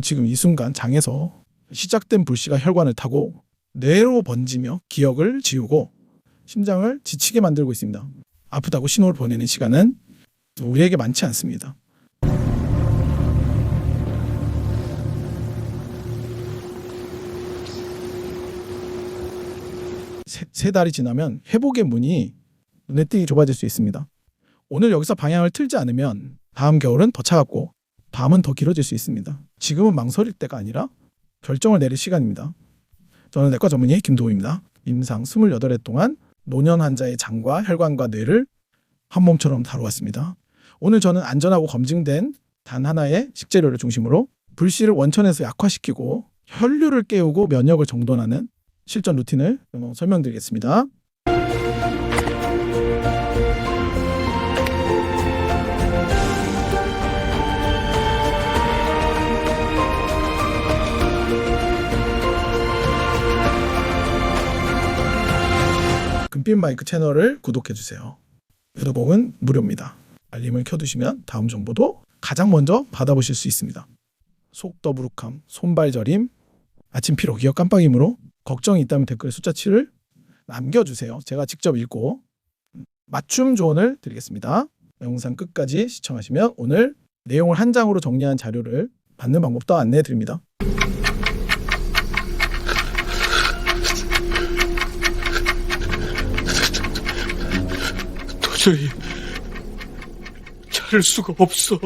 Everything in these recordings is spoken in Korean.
여러분 지금 이 순간 장에서 시작된 불씨가 혈관을 타고 뇌로 번지며 기억을 지우고 심장을 지치게 만들고 있습니다. 아프다고 신호를 보내는 시간은 우리에게 많지 않습니다. 세, 세 달이 지나면 회복의 문이 눈에 띄게 좁아질 수 있습니다. 오늘 여기서 방향을 틀지 않으면 다음 겨울은 더 차갑고 밤은 더 길어질 수 있습니다. 지금은 망설일 때가 아니라 결정을 내릴 시간입니다. 저는 내과 전문의 김도우입니다. 임상 28회 동안 노년 환자의 장과 혈관과 뇌를 한 몸처럼 다루었습니다. 오늘 저는 안전하고 검증된 단 하나의 식재료를 중심으로 불씨를 원천에서 약화시키고 혈류를 깨우고 면역을 정돈하는 실전 루틴을 어, 설명드리겠습니다. 금빛 마이크 채널을 구독해 주세요. 구독은 무료입니다. 알림을 켜두시면 다음 정보도 가장 먼저 받아보실 수 있습니다. 속 더부룩함, 손발 저림, 아침 피로, 기억 깜빡임으로 걱정이 있다면 댓글에 숫자 7을 남겨주세요. 제가 직접 읽고 맞춤 조언을 드리겠습니다. 영상 끝까지 시청하시면 오늘 내용을 한 장으로 정리한 자료를 받는 방법도 안내해 드립니다. 도저히 자를 수가 없어.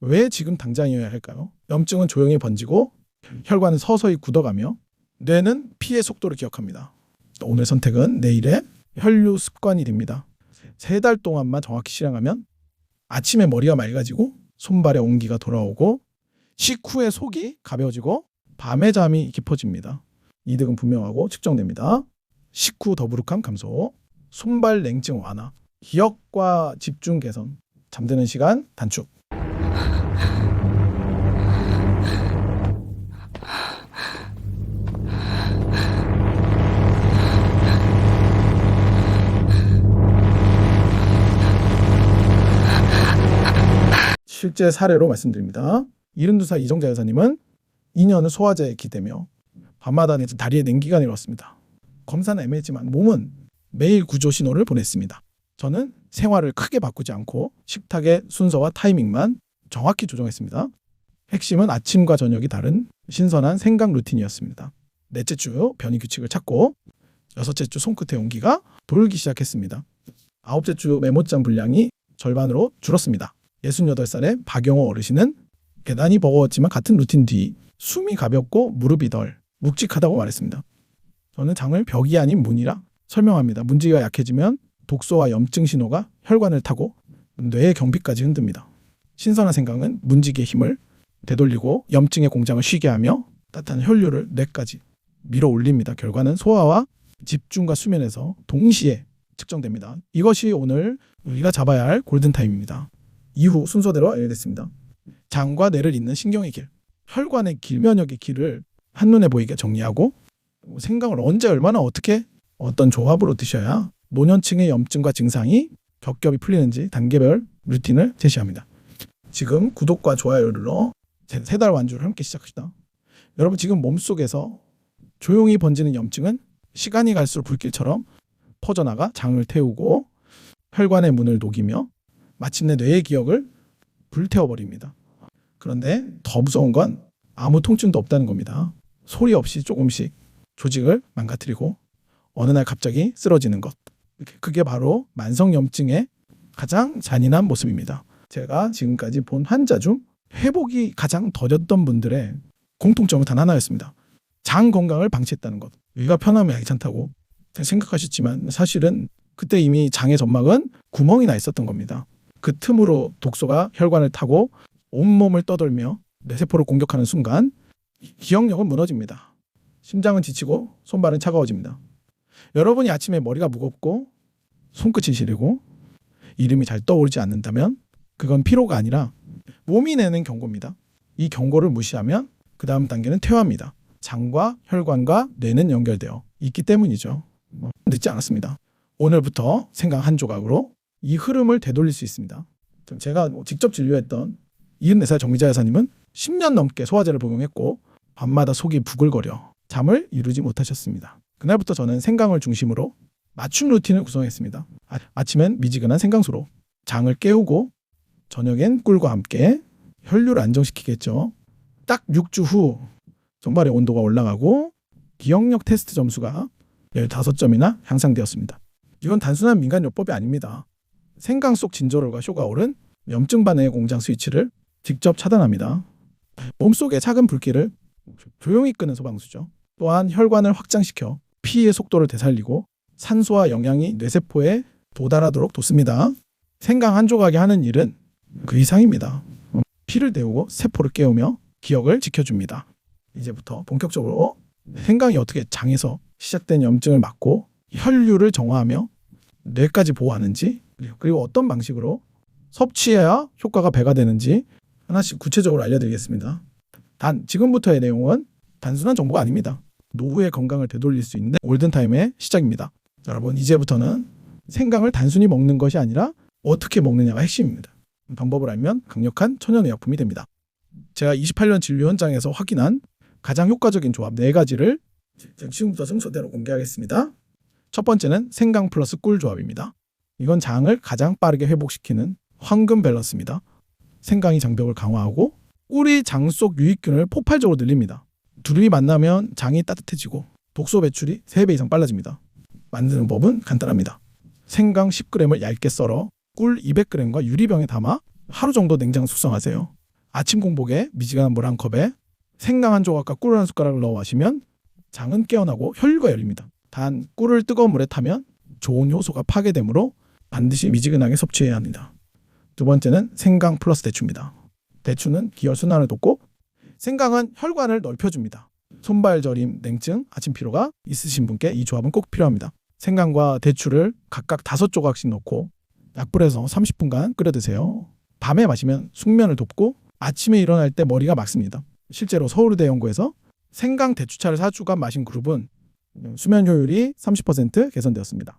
왜 지금 당장이어야 할까요? 염증은 조용히 번지고 혈관은 서서히 굳어가며 뇌는 피의 속도를 기억합니다. 오늘 선택은 내일의 혈류 습관이 됩니다. 세 달 동안만 정확히 실행하면 아침에 머리가 맑아지고 손발에 온기가 돌아오고 식후에 속이 가벼워지고 밤에 잠이 깊어집니다. 이득은 분명하고 측정됩니다. 식후 더부룩함 감소, 손발 냉증 완화, 기억과 집중 개선, 잠드는 시간 단축. 실제 사례로 말씀드립니다. 72살 이정자 여사님은 2년을 소화제에 기대며 밤마다 다리에 냉기가 내려왔습니다. 검사는 애매했지만 몸은 매일 구조 신호를 보냈습니다. 저는 생활을 크게 바꾸지 않고 식탁의 순서와 타이밍만 정확히 조정했습니다. 핵심은 아침과 저녁이 다른 신선한 생각 루틴이었습니다. 넷째 주 변이 규칙을 찾고 여섯째 주 손끝의 온기가 돌기 시작했습니다. 아홉째 주 메모장 분량이 절반으로 줄었습니다. 68살의 박영호 어르신은 계단이 버거웠지만 같은 루틴 뒤 숨이 가볍고 무릎이 덜 묵직하다고 말했습니다. 저는 장을 벽이 아닌 문이라 설명합니다. 문지기가 약해지면 독소와 염증 신호가 혈관을 타고 뇌의 경비까지 흔듭니다. 신선한 생각은 문지기의 힘을 되돌리고 염증의 공장을 쉬게 하며 따뜻한 혈류를 뇌까지 밀어 올립니다. 결과는 소화와 집중과 수면에서 동시에 측정됩니다. 이것이 오늘 우리가 잡아야 할 골든타임입니다. 이후 순서대로 알려드렸습니다. 장과 뇌를 잇는 신경의 길, 혈관의 길, 면역의 길을 한눈에 보이게 정리하고 생강을 언제 얼마나 어떻게 어떤 조합으로 드셔야 노년층의 염증과 증상이 겹겹이 풀리는지 단계별 루틴을 제시합니다. 지금 구독과 좋아요를 눌러 세 달 완주를 함께 시작합시다. 여러분 지금 몸속에서 조용히 번지는 염증은 시간이 갈수록 불길처럼 퍼져나가 장을 태우고 혈관의 문을 녹이며 마침내 뇌의 기억을 불태워버립니다. 그런데 더 무서운 건 아무 통증도 없다는 겁니다. 소리 없이 조금씩 조직을 망가뜨리고 어느 날 갑자기 쓰러지는 것. 그게 바로 만성염증의 가장 잔인한 모습입니다. 제가 지금까지 본 환자 중 회복이 가장 더뎠던 분들의 공통점은 단 하나였습니다. 장 건강을 방치했다는 것. 위가 편하면 괜찮다고 생각하셨지만 사실은 그때 이미 장의 점막은 구멍이 나 있었던 겁니다. 그 틈으로 독소가 혈관을 타고 온몸을 떠돌며 뇌세포를 공격하는 순간 기억력은 무너집니다. 심장은 지치고 손발은 차가워집니다. 여러분이 아침에 머리가 무겁고 손끝이 시리고 이름이 잘 떠오르지 않는다면 그건 피로가 아니라 몸이 내는 경고입니다. 이 경고를 무시하면 그 다음 단계는 퇴화입니다. 장과 혈관과 뇌는 연결되어 있기 때문이죠. 뭐, 늦지 않았습니다. 오늘부터 생각 한 조각으로 이 흐름을 되돌릴 수 있습니다. 제가 뭐 직접 진료했던 74살 정미자 여사님은 10년 넘게 소화제를 복용했고 밤마다 속이 부글거려 잠을 이루지 못하셨습니다. 그날부터 저는 생강을 중심으로 맞춤 루틴을 구성했습니다. 아, 아침엔 미지근한 생강수로 장을 깨우고 저녁엔 꿀과 함께 혈류를 안정시키겠죠. 딱 6주 후 정발의 온도가 올라가고 기억력 테스트 점수가 15점이나 향상되었습니다. 이건 단순한 민간요법이 아닙니다. 생강 속 진저롤과 쇼가 오른 염증 반응의 공장 스위치를 직접 차단합니다. 몸속의 작은 불길을 조용히 끄는 소방수죠. 또한 혈관을 확장시켜 피의 속도를 되살리고 산소와 영양이 뇌세포에 도달하도록 돕습니다. 생강 한 조각이 하는 일은 그 이상입니다. 피를 데우고 세포를 깨우며 기억을 지켜줍니다. 이제부터 본격적으로 생강이 어떻게 장에서 시작된 염증을 막고 혈류를 정화하며 뇌까지 보호하는지 그리고 어떤 방식으로 섭취해야 효과가 배가 되는지 하나씩 구체적으로 알려드리겠습니다. 단 지금부터의 내용은 단순한 정보가 아닙니다. 노후의 건강을 되돌릴 수 있는 골든타임의 시작입니다. 여러분 이제부터는 생강을 단순히 먹는 것이 아니라 어떻게 먹느냐가 핵심입니다. 방법을 알면 강력한 천연의약품이 됩니다. 제가 28년 진료 현장에서 확인한 가장 효과적인 조합 네 가지를 지금부터 순서대로 공개하겠습니다. 첫 번째는 생강 플러스 꿀 조합입니다. 이건 장을 가장 빠르게 회복시키는 황금 밸런스입니다. 생강이 장벽을 강화하고 꿀이 장 속 유익균을 폭발적으로 늘립니다. 둘이 만나면 장이 따뜻해지고 독소 배출이 3배 이상 빨라집니다. 만드는 법은 간단합니다. 생강 10g을 얇게 썰어 꿀 200g과 유리병에 담아 하루 정도 냉장 숙성하세요. 아침 공복에 미지근한 물 한 컵에 생강 한 조각과 꿀 한 숟가락을 넣어 마시면 장은 깨어나고 혈류가 열립니다. 단 꿀을 뜨거운 물에 타면 좋은 효소가 파괴되므로 반드시 미지근하게 섭취해야 합니다. 두 번째는 생강 플러스 대추입니다. 대추는 기혈 순환을 돕고 생강은 혈관을 넓혀줍니다. 손발 저림, 냉증, 아침 피로가 있으신 분께 이 조합은 꼭 필요합니다. 생강과 대추를 각각 다섯 조각씩 넣고 약불에서 30분간 끓여 드세요. 밤에 마시면 숙면을 돕고 아침에 일어날 때 머리가 맑습니다. 실제로 서울의대 연구에서 생강 대추차를 4주간 마신 그룹은 수면 효율이 30% 개선되었습니다.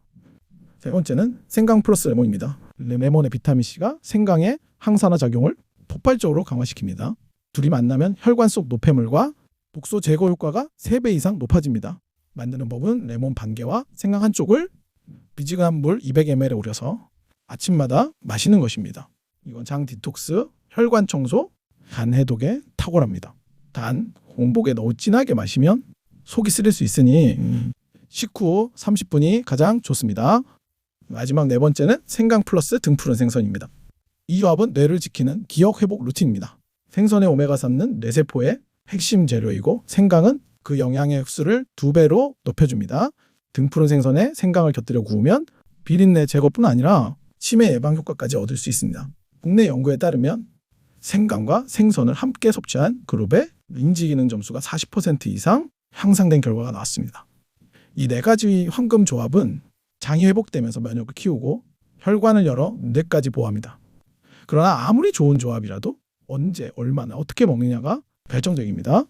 세 번째는 생강 플러스 레몬입니다. 레몬의 비타민 C가 생강의 항산화 작용을 폭발적으로 강화시킵니다. 둘이 만나면 혈관 속 노폐물과 독소 제거 효과가 3배 이상 높아집니다. 만드는 법은 레몬 반 개와 생강 한 쪽을 미지근한 물 200ml에 우려서 아침마다 마시는 것입니다. 이건 장 디톡스, 혈관 청소, 간 해독에 탁월합니다. 단 공복에 너무 진하게 마시면 속이 쓰릴 수 있으니 식후 30분이 가장 좋습니다. 마지막 네 번째는 생강 플러스 등푸른 생선입니다. 이 조합은 뇌를 지키는 기억 회복 루틴입니다. 생선의 오메가3는 뇌세포의 핵심 재료이고 생강은 그 영양의 흡수를 두 배로 높여줍니다. 등푸른 생선에 생강을 곁들여 구우면 비린내 제거뿐 아니라 치매 예방 효과까지 얻을 수 있습니다. 국내 연구에 따르면 생강과 생선을 함께 섭취한 그룹의 인지기능 점수가 40% 이상 향상된 결과가 나왔습니다. 이 네 가지 황금 조합은 장이 회복되면서 면역을 키우고 혈관을 열어 뇌까지 보호합니다. 그러나 아무리 좋은 조합이라도 언제, 얼마나, 어떻게 먹느냐가 결정적입니다.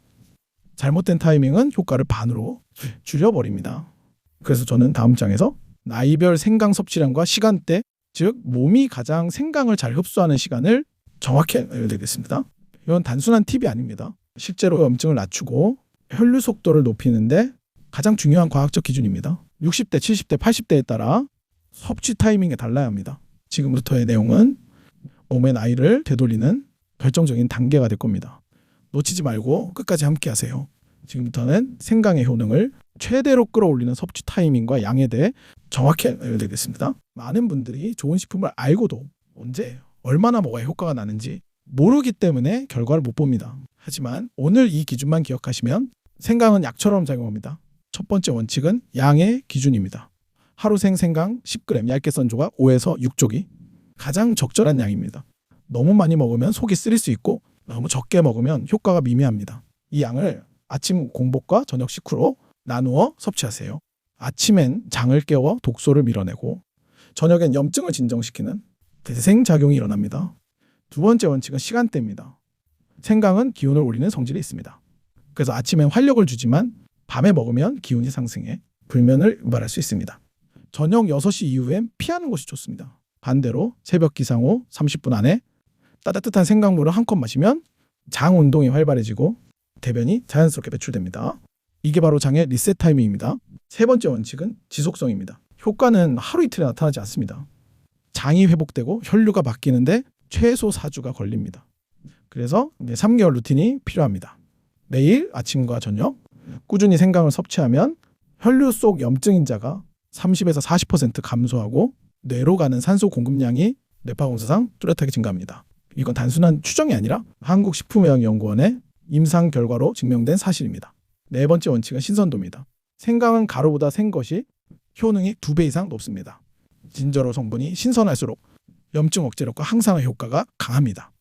잘못된 타이밍은 효과를 반으로 줄여버립니다. 그래서 저는 다음 장에서 나이별 생강 섭취량과 시간대, 즉 몸이 가장 생강을 잘 흡수하는 시간을 정확히 알려드리겠습니다. 이건 단순한 팁이 아닙니다. 실제로 염증을 낮추고 혈류 속도를 높이는데 가장 중요한 과학적 기준입니다. 60대, 70대, 80대에 따라 섭취 타이밍이 달라야 합니다. 지금부터의 내용은 몸의 나이를 되돌리는 결정적인 단계가 될 겁니다. 놓치지 말고 끝까지 함께 하세요. 지금부터는 생강의 효능을 최대로 끌어올리는 섭취 타이밍과 양에 대해 정확히 알려드리겠습니다. 많은 분들이 좋은 식품을 알고도 언제 얼마나 먹어야 효과가 나는지 모르기 때문에 결과를 못 봅니다. 하지만 오늘 이 기준만 기억하시면 생강은 약처럼 작용합니다. 첫 번째 원칙은 양의 기준입니다. 하루 생 생강 10g 얇게 썬 조각 5에서 6조기 가장 적절한 양입니다. 너무 많이 먹으면 속이 쓰릴 수 있고 너무 적게 먹으면 효과가 미미합니다. 이 양을 아침 공복과 저녁 식후로 나누어 섭취하세요. 아침엔 장을 깨워 독소를 밀어내고 저녁엔 염증을 진정시키는 대생작용이 일어납니다. 두 번째 원칙은 시간대입니다. 생강은 기운을 올리는 성질이 있습니다. 그래서 아침엔 활력을 주지만 밤에 먹으면 기운이 상승해 불면을 유발할 수 있습니다. 저녁 6시 이후엔 피하는 것이 좋습니다. 반대로 새벽 기상 후 30분 안에 따뜻한 생강물을 한 컵 마시면 장 운동이 활발해지고 대변이 자연스럽게 배출됩니다. 이게 바로 장의 리셋 타이밍입니다. 세 번째 원칙은 지속성입니다. 효과는 하루 이틀에 나타나지 않습니다. 장이 회복되고 혈류가 바뀌는데 최소 4주가 걸립니다. 그래서 이제 3개월 루틴이 필요합니다. 매일 아침과 저녁 꾸준히 생강을 섭취하면 혈류 속 염증 인자가 30에서 40% 감소하고 뇌로 가는 산소 공급량이 뇌파공사상 뚜렷하게 증가합니다. 이건 단순한 추정이 아니라 한국식품의학연구원의 임상 결과로 증명된 사실입니다. 네 번째 원칙은 신선도입니다. 생강은 가루보다 센 것이 효능이 두 배 이상 높습니다. 진저로 성분이 신선할수록 염증 억제력과 항산화 효과가 강합니다.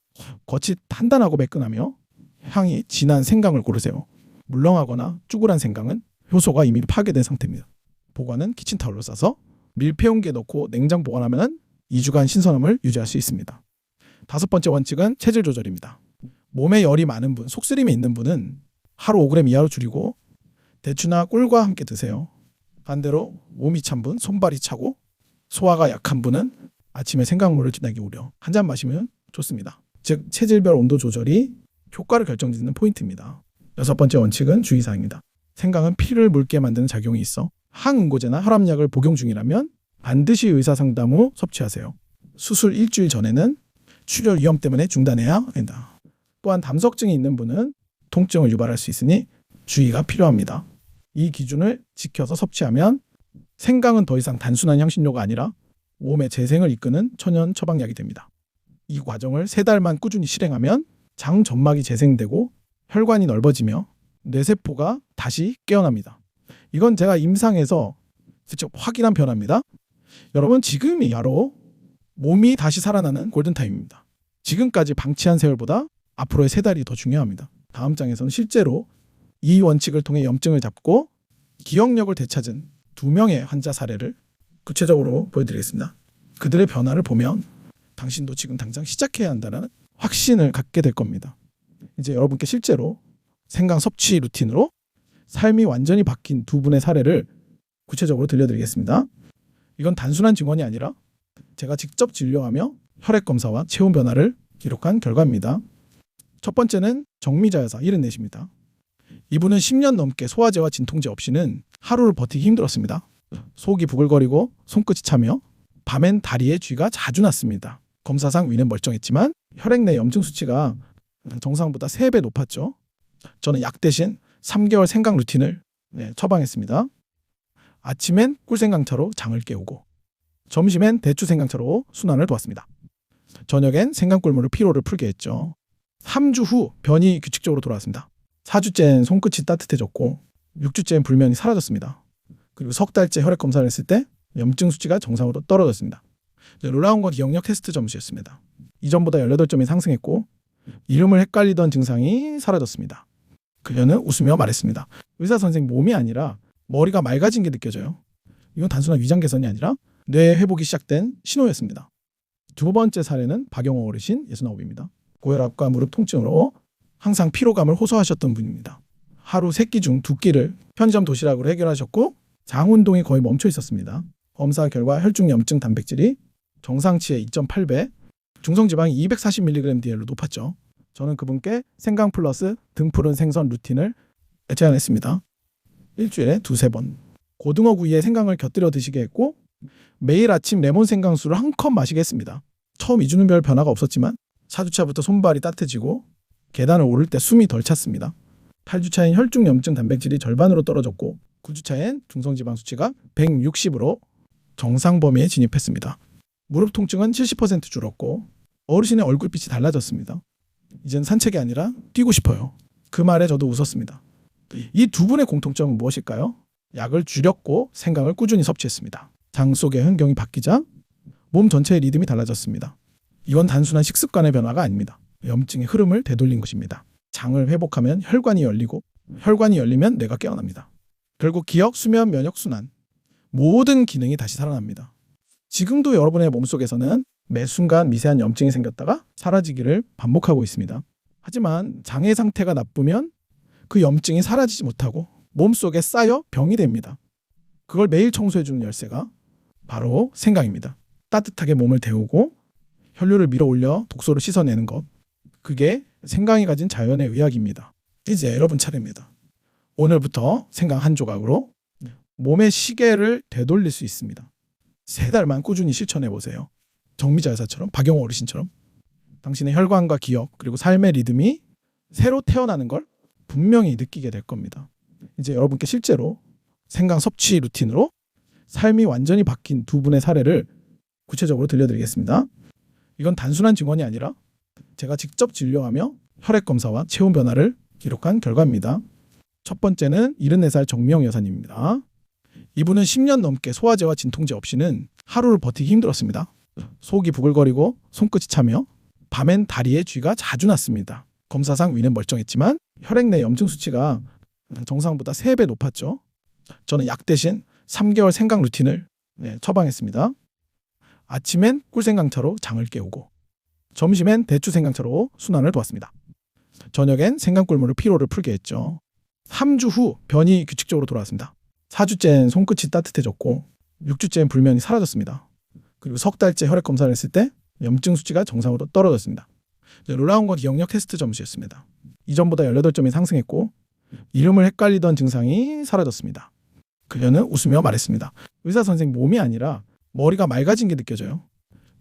겉이 단단하고 매끈하며 향이 진한 생강을 고르세요. 물렁하거나 쭈글한 생강은 효소가 이미 파괴된 상태입니다. 보관은 키친타올로 싸서 밀폐 용기에 넣고 냉장 보관하면 2주간 신선함을 유지할 수 있습니다. 다섯 번째 원칙은 체질 조절입니다. 몸에 열이 많은 분, 속쓰림이 있는 분은 하루 5g 이하로 줄이고 대추나 꿀과 함께 드세요. 반대로 몸이 찬 분, 손발이 차고 소화가 약한 분은 아침에 생강물을 진하게 우려 한 잔 마시면 좋습니다. 즉 체질별 온도 조절이 효과를 결정짓는 포인트입니다. 여섯 번째 원칙은 주의사항입니다. 생강은 피를 묽게 만드는 작용이 있어 항응고제나 혈압약을 복용 중이라면 반드시 의사 상담 후 섭취하세요. 수술 일주일 전에는 출혈 위험 때문에 중단해야 한다. 또한 담석증이 있는 분은 통증을 유발할 수 있으니 주의가 필요합니다. 이 기준을 지켜서 섭취하면 생강은 더 이상 단순한 향신료가 아니라 몸의 재생을 이끄는 천연 처방약이 됩니다. 이 과정을 세 달만 꾸준히 실행하면 장 점막이 재생되고 혈관이 넓어지며 뇌세포가 다시 깨어납니다. 이건 제가 임상에서 직접 확인한 변화입니다. 여러분 지금이 바로 몸이 다시 살아나는 골든타임입니다. 지금까지 방치한 세월보다 앞으로의 세 달이 더 중요합니다. 다음 장에서는 실제로 이 원칙을 통해 염증을 잡고 기억력을 되찾은 두 명의 환자 사례를 구체적으로 보여드리겠습니다. 그들의 변화를 보면 당신도 지금 당장 시작해야 한다는 확신을 갖게 될 겁니다. 이제 여러분께 실제로 생강 섭취 루틴으로 삶이 완전히 바뀐 두 분의 사례를 구체적으로 들려드리겠습니다. 이건 단순한 증언이 아니라 제가 직접 진료하며 혈액 검사와 체온 변화를 기록한 결과입니다. 첫 번째는 정미자 여사 74입니다. 이분은 10년 넘게 소화제와 진통제 없이는 하루를 버티기 힘들었습니다. 속이 부글거리고 손끝이 차며 밤엔 다리에 쥐가 자주 났습니다. 검사상 위는 멀쩡했지만 혈액 내 염증 수치가 정상보다 3배 높았죠. 저는 약 대신 3개월 생강 루틴을 네, 처방했습니다. 아침엔 꿀생강차로 장을 깨우고 점심엔 대추 생강차로 순환을 도왔습니다. 저녁엔 생강꿀물로 피로를 풀게 했죠. 3주 후 변이 규칙적으로 돌아왔습니다. 4주째는 손끝이 따뜻해졌고 6주째는 불면이 사라졌습니다. 그리고 석 달째 혈액 검사를 했을 때 염증 수치가 정상으로 떨어졌습니다. 놀라운 건 기억력 테스트 점수였습니다. 이전보다 18점이 상승했고 이름을 헷갈리던 증상이 사라졌습니다. 그녀는 웃으며 말했습니다. 의사 선생 몸이 아니라 머리가 맑아진 게 느껴져요. 이건 단순한 위장 개선이 아니라 뇌 회복이 시작된 신호였습니다. 두 번째 사례는 박영호 어르신 69입니다. 고혈압과 무릎 통증으로 항상 피로감을 호소하셨던 분입니다. 하루 세 끼 중 두 끼를 편의점 도시락으로 해결하셨고 장 운동이 거의 멈춰 있었습니다. 검사 결과 혈중 염증 단백질이 정상치의 2.8배, 중성 지방이 240mg/dl로 높았죠. 저는 그분께 생강 플러스 등푸른 생선 루틴을 제안했습니다. 일주일에 두세 번. 고등어 구이에 생강을 곁들여 드시게 했고 매일 아침 레몬 생강수를 한 컵 마시게 했습니다. 처음 2주는 별 변화가 없었지만 4주차부터 손발이 따뜻해지고 계단을 오를 때 숨이 덜 찼습니다. 8주차엔 혈중 염증 단백질이 절반으로 떨어졌고 9주차엔 중성지방 수치가 160으로 정상 범위에 진입했습니다. 무릎 통증은 70% 줄었고 어르신의 얼굴빛이 달라졌습니다. 이젠 산책이 아니라 뛰고 싶어요. 그 말에 저도 웃었습니다. 이 두 분의 공통점은 무엇일까요? 약을 줄였고 생강을 꾸준히 섭취했습니다. 장 속의 환경이 바뀌자 몸 전체의 리듬이 달라졌습니다. 이건 단순한 식습관의 변화가 아닙니다. 염증의 흐름을 되돌린 것입니다. 장을 회복하면 혈관이 열리고 혈관이 열리면 뇌가 깨어납니다. 결국 기억, 수면, 면역, 순환 모든 기능이 다시 살아납니다. 지금도 여러분의 몸속에서는 매 순간 미세한 염증이 생겼다가 사라지기를 반복하고 있습니다. 하지만 장의 상태가 나쁘면 그 염증이 사라지지 못하고 몸속에 쌓여 병이 됩니다. 그걸 매일 청소해주는 열쇠가 바로 생강입니다. 따뜻하게 몸을 데우고 혈류를 밀어 올려 독소를 씻어내는 것. 그게 생강이 가진 자연의 의학입니다. 이제 여러분 차례입니다. 오늘부터 생강 한 조각으로 몸의 시계를 되돌릴 수 있습니다. 세 달만 꾸준히 실천해 보세요. 정미자 여사처럼 박영호 어르신처럼 당신의 혈관과 기억 그리고 삶의 리듬이 새로 태어나는 걸 분명히 느끼게 될 겁니다. 이제 여러분께 실제로 생강 섭취 루틴으로 삶이 완전히 바뀐 두 분의 사례를 구체적으로 들려드리겠습니다. 이건 단순한 증언이 아니라 제가 직접 진료하며 혈액 검사와 체온 변화를 기록한 결과입니다. 첫 번째는 74살 정명 여사님입니다. 이분은 10년 넘게 소화제와 진통제 없이는 하루를 버티기 힘들었습니다. 속이 부글거리고 손끝이 차며 밤엔 다리에 쥐가 자주 났습니다. 검사상 위는 멀쩡했지만 혈액 내 염증 수치가 정상보다 3배 높았죠. 저는 약 대신 3개월 생강 루틴을 네, 처방했습니다. 아침엔 꿀생강차로 장을 깨우고 점심엔 대추 생강차로 순환을 도왔습니다. 저녁엔 생강꿀물로 피로를 풀게 했죠. 3주 후 변이 규칙적으로 돌아왔습니다. 4주째엔 손끝이 따뜻해졌고 6주째엔 불면이 사라졌습니다. 그리고 석 달째 혈액 검사를 했을 때 염증 수치가 정상으로 떨어졌습니다. 이제 놀라운 건 기억력 테스트 점수였습니다. 이전보다 18점이 상승했고 이름을 헷갈리던 증상이 사라졌습니다. 그녀는 웃으며 말했습니다. 의사 선생 몸이 아니라 머리가 맑아진 게 느껴져요.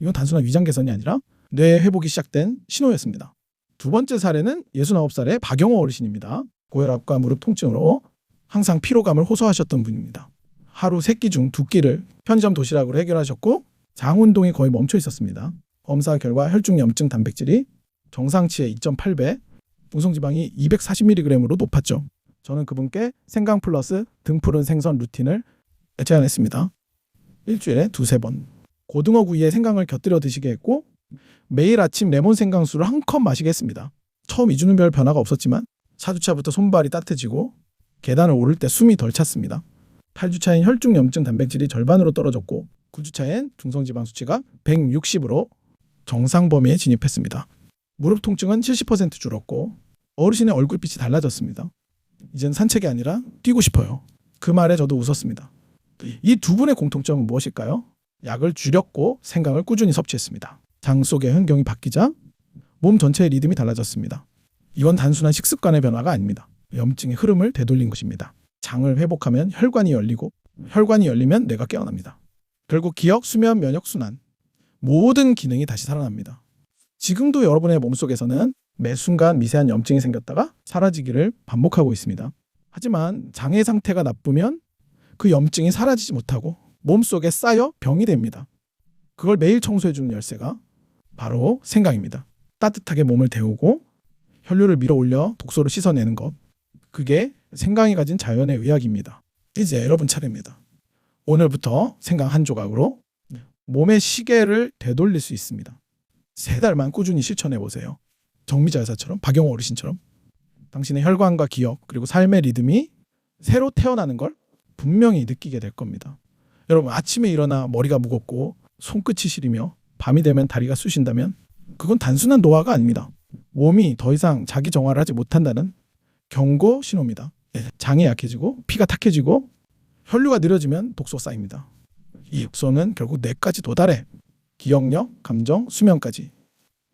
이건 단순한 위장 개선이 아니라 뇌 회복이 시작된 신호였습니다. 두 번째 사례는 69살의 박영호 어르신입니다. 고혈압과 무릎 통증으로 항상 피로감을 호소하셨던 분입니다. 하루 세 끼 중 두 끼를 편의점 도시락으로 해결하셨고 장 운동이 거의 멈춰 있었습니다. 검사 결과 혈중 염증 단백질이 정상치의 2.8배, 웅성지방이 240mg으로 높았죠. 저는 그분께 생강 플러스 등푸른 생선 루틴을 제안했습니다. 일주일에 두세 번. 고등어 구이에 생강을 곁들여 드시게 했고 매일 아침 레몬 생강수를 한 컵 마시게 했습니다. 처음 2주는 별 변화가 없었지만 4주차부터 손발이 따뜻해지고 계단을 오를 때 숨이 덜 찼습니다. 8주차엔 혈중 염증 단백질이 절반으로 떨어졌고 9주차엔 중성지방 수치가 160으로 정상 범위에 진입했습니다. 무릎 통증은 70% 줄었고 어르신의 얼굴빛이 달라졌습니다. 이젠 산책이 아니라 뛰고 싶어요. 그 말에 저도 웃었습니다. 이 두 분의 공통점은 무엇일까요? 약을 줄였고 생강을 꾸준히 섭취했습니다. 장 속의 환경이 바뀌자 몸 전체의 리듬이 달라졌습니다. 이건 단순한 식습관의 변화가 아닙니다. 염증의 흐름을 되돌린 것입니다. 장을 회복하면 혈관이 열리고 혈관이 열리면 뇌가 깨어납니다. 결국 기억, 수면, 면역, 순환 모든 기능이 다시 살아납니다. 지금도 여러분의 몸속에서는 매 순간 미세한 염증이 생겼다가 사라지기를 반복하고 있습니다. 하지만 장의 상태가 나쁘면 그 염증이 사라지지 못하고 몸속에 쌓여 병이 됩니다. 그걸 매일 청소해주는 열쇠가 바로 생강입니다. 따뜻하게 몸을 데우고 혈류를 밀어 올려 독소를 씻어내는 것. 그게 생강이 가진 자연의 의학입니다. 이제 여러분 차례입니다. 오늘부터 생강 한 조각으로 몸의 시계를 되돌릴 수 있습니다. 세 달만 꾸준히 실천해 보세요. 정미자 여사처럼 박영호 어르신처럼 당신의 혈관과 기억 그리고 삶의 리듬이 새로 태어나는 걸 분명히 느끼게 될 겁니다. 여러분 아침에 일어나 머리가 무겁고 손끝이 시리며 밤이 되면 다리가 쑤신다면 그건 단순한 노화가 아닙니다. 몸이 더 이상 자기 정화를 하지 못한다는 경고 신호입니다. 예, 장이 약해지고 피가 탁해지고 혈류가 느려지면 독소 쌓입니다. 이 독소는 결국 뇌까지 도달해 기억력, 감정, 수면까지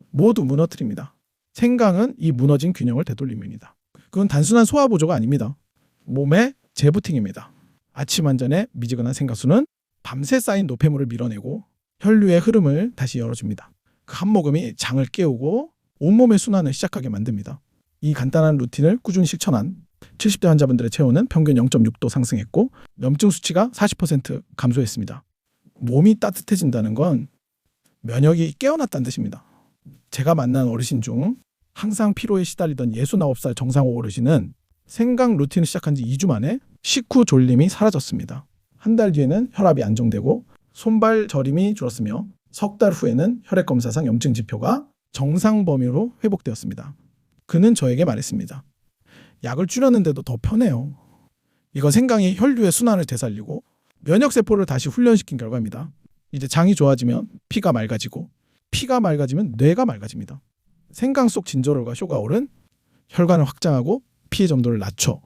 모두 무너뜨립니다. 생강은 이 무너진 균형을 되돌림입니다. 그건 단순한 소화 보조가 아닙니다. 몸의 재부팅입니다. 아침 한 잔의 미지근한 생가수는 밤새 쌓인 노폐물을 밀어내고 혈류의 흐름을 다시 열어줍니다. 그 한 모금이 장을 깨우고 온몸의 순환을 시작하게 만듭니다. 이 간단한 루틴을 꾸준히 실천한 70대 환자분들의 체온은 평균 0.6도 상승했고 염증 수치가 40% 감소했습니다. 몸이 따뜻해진다는 건 면역이 깨어났다는 뜻입니다. 제가 만난 어르신 중 항상 피로에 시달리던 69살 정상호 어르신은 생강 루틴을 시작한 지 2주 만에 식후 졸림이 사라졌습니다. 한 달 뒤에는 혈압이 안정되고 손발 저림이 줄었으며 석 달 후에는 혈액 검사상 염증 지표가 정상 범위로 회복되었습니다. 그는 저에게 말했습니다. 약을 줄였는데도 더 편해요. 이건 생강이 혈류의 순환을 되살리고 면역 세포를 다시 훈련시킨 결과입니다. 이제 장이 좋아지면 피가 맑아지고 피가 맑아지면 뇌가 맑아집니다. 생강 속 진저롤과 쇼가올은 혈관을 확장하고 피해 점도를 낮춰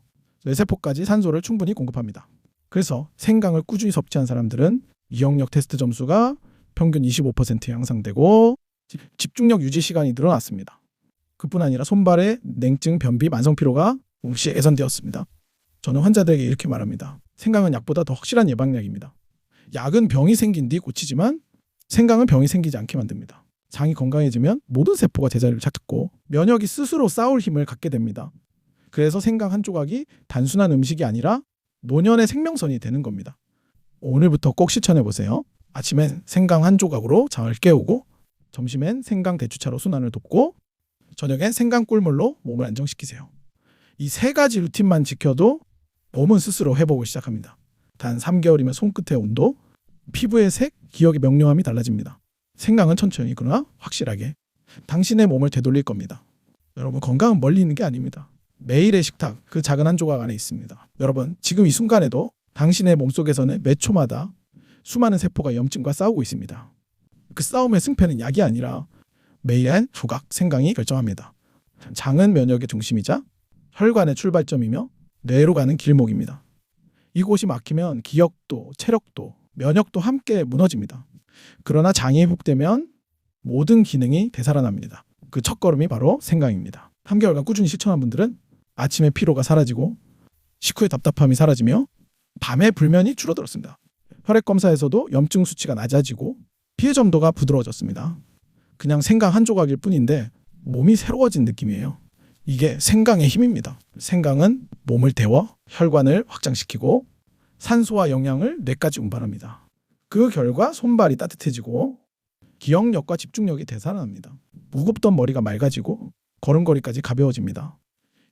뇌세포까지 산소를 충분히 공급합니다. 그래서 생강을 꾸준히 섭취한 사람들은 이용력 테스트 점수가 평균 25% 향상되고 집- 집중력 유지 시간이 늘어났습니다. 그뿐 아니라 손발의 냉증, 변비, 만성 피로가 동시에 개선되었습니다. 저는 환자들에게 이렇게 말합니다. 생강은 약보다 더 확실한 예방약입니다. 약은 병이 생긴 뒤 고치지만 생강은 병이 생기지 않게 만듭니다. 장이 건강해지면 모든 세포가 제자리를 찾고 면역이 스스로 싸울 힘을 갖게 됩니다. 그래서 생강 한 조각이 단순한 음식이 아니라 노년의 생명선이 되는 겁니다. 오늘부터 꼭 실천해 보세요. 아침엔 생강 한 조각으로 장을 깨우고 점심엔 생강 대추차로 순환을 돕고 저녁엔 생강 꿀물로 몸을 안정시키세요. 이 세 가지 루틴만 지켜도 몸은 스스로 회복을 시작합니다. 단 3개월이면 손끝의 온도, 피부의 색, 기억의 명료함이 달라집니다. 생강은 천천히 그러나 확실하게 당신의 몸을 되돌릴 겁니다. 여러분 건강은 멀리 있는 게 아닙니다. 매일의 식탁 그 작은 한 조각 안에 있습니다. 여러분 지금 이 순간에도 당신의 몸속에서는 몇 초마다 수많은 세포가 염증과 싸우고 있습니다. 그 싸움의 승패는 약이 아니라 매일 한 조각 생강이 결정합니다. 장은 면역의 중심이자 혈관의 출발점이며 뇌로 가는 길목입니다. 이곳이 막히면 기억도 체력도 면역도 함께 무너집니다. 그러나 장이 회복되면 모든 기능이 되살아납니다. 그 첫걸음이 바로 생강입니다. 3개월간 꾸준히 실천한 분들은 아침에 피로가 사라지고 식후에 답답함이 사라지며 밤에 불면이 줄어들었습니다. 혈액 검사에서도 염증 수치가 낮아지고 피해 점도가 부드러워졌습니다. 그냥 생강 한 조각일 뿐인데 몸이 새로워진 느낌이에요. 이게 생강의 힘입니다. 생강은 몸을 데워 혈관을 확장시키고 산소와 영양을 뇌까지 운반합니다. 그 결과 손발이 따뜻해지고 기억력과 집중력이 되살아납니다. 무겁던 머리가 맑아지고 걸음걸이까지 가벼워집니다.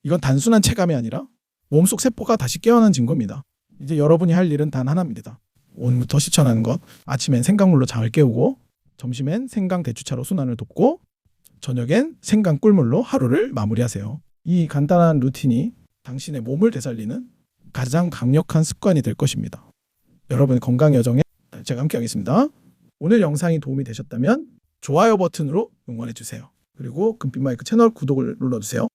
이건 단순한 체감이 아니라 몸속 세포가 다시 깨어난 증거입니다. 이제 여러분이 할 일은 단 하나입니다. 오늘부터 실천하는 것. 아침엔 생강물로 장을 깨우고 점심엔 생강 대추차로 순환을 돕고 저녁엔 생강 꿀물로 하루를 마무리하세요. 이 간단한 루틴이 당신의 몸을 되살리는 가장 강력한 습관이 될 것입니다. 여러분의 건강 여정에 제가 함께하겠습니다. 오늘 영상이 도움이 되셨다면 좋아요 버튼으로 응원해 주세요. 그리고 금빛 마이크 채널 구독을 눌러주세요.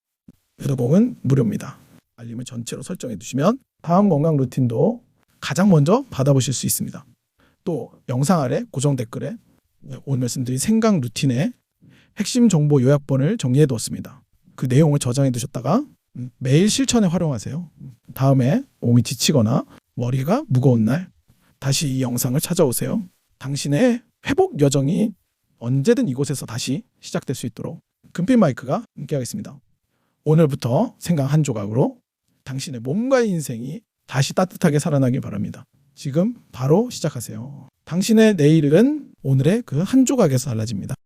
구독은 무료입니다. 알림을 전체로 설정해 두시면 다음 건강 루틴도 가장 먼저 받아보실 수 있습니다. 또 영상 아래 고정 댓글에 오늘 말씀드린 생강 루틴의 핵심 정보 요약본을 정리해 두었습니다. 그 내용을 저장해 두셨다가 음, 매일 실천에 활용하세요. 다음에 몸이 지치거나 머리가 무거운 날 다시 이 영상을 찾아오세요. 당신의 회복 여정이 언제든 이곳에서 다시 시작될 수 있도록 금빛 마이크가 함께하겠습니다. 오늘부터 생강 한 조각으로 당신의 몸과 인생이 다시 따뜻하게 살아나길 바랍니다. 지금 바로 시작하세요. 당신의 내일은 오늘의 그 한 조각에서 달라집니다.